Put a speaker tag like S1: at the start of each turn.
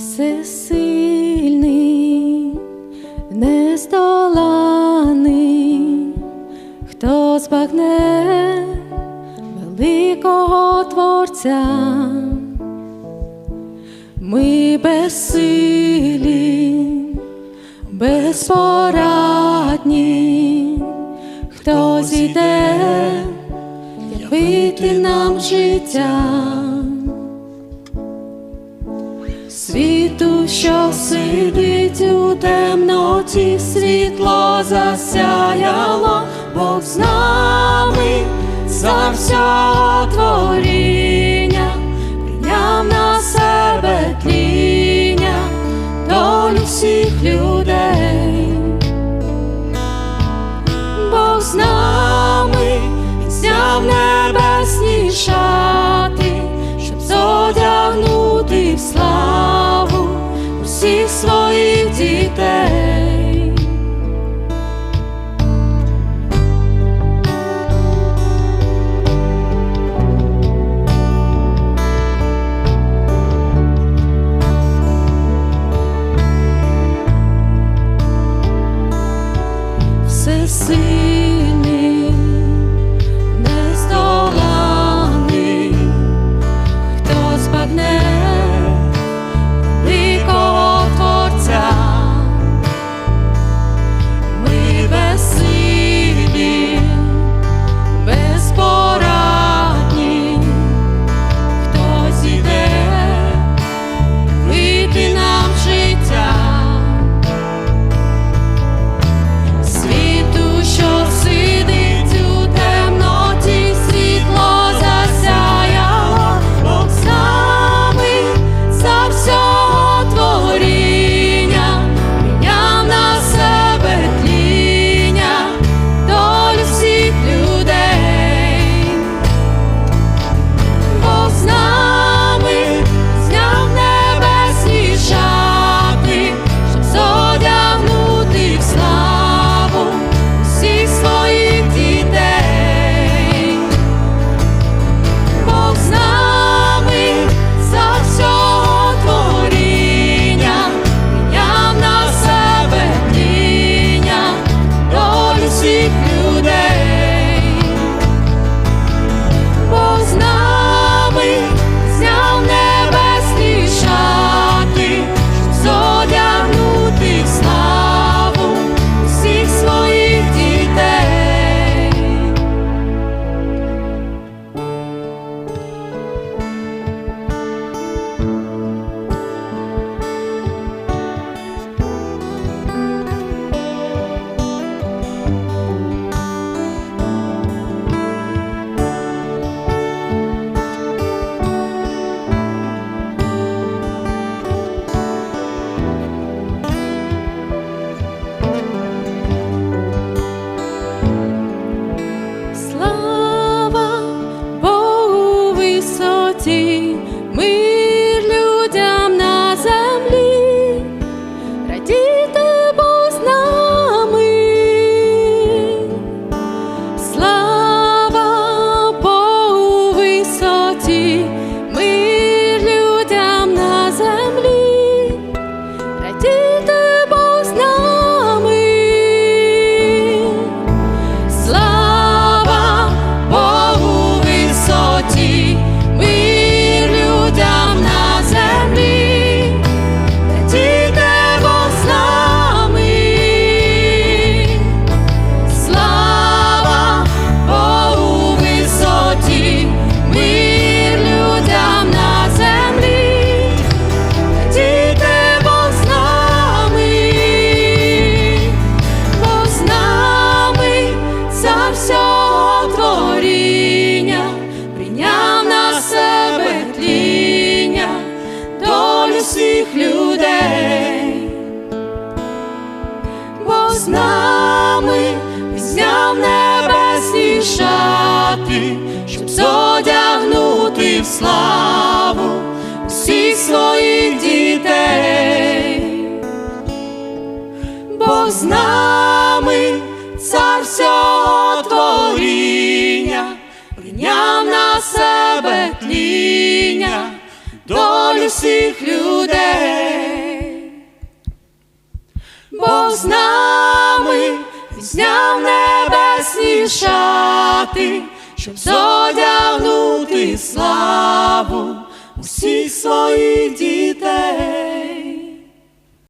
S1: всесильний, нездоланий, хто збагне великого Творця, ми безсилі, безпорадні, хто зійде явити нам життя. Що сидить у темноті, світло засяяло, Бог з нами за всього творіння, прийняв на себе тління долю всіх людей. Бог з нами зняв небесні шати, щоб зодягнути в славу Всесильний, всіх людей. Бог з нами зняв небесні шати, щоб зодягнути в славу всіх своїх дітей. Бог з нами, цар всього творіння, прийняв на себе тління всіх людей. З нами, зняв небесні шати, щоб зодягнути славу усіх своїх дітей.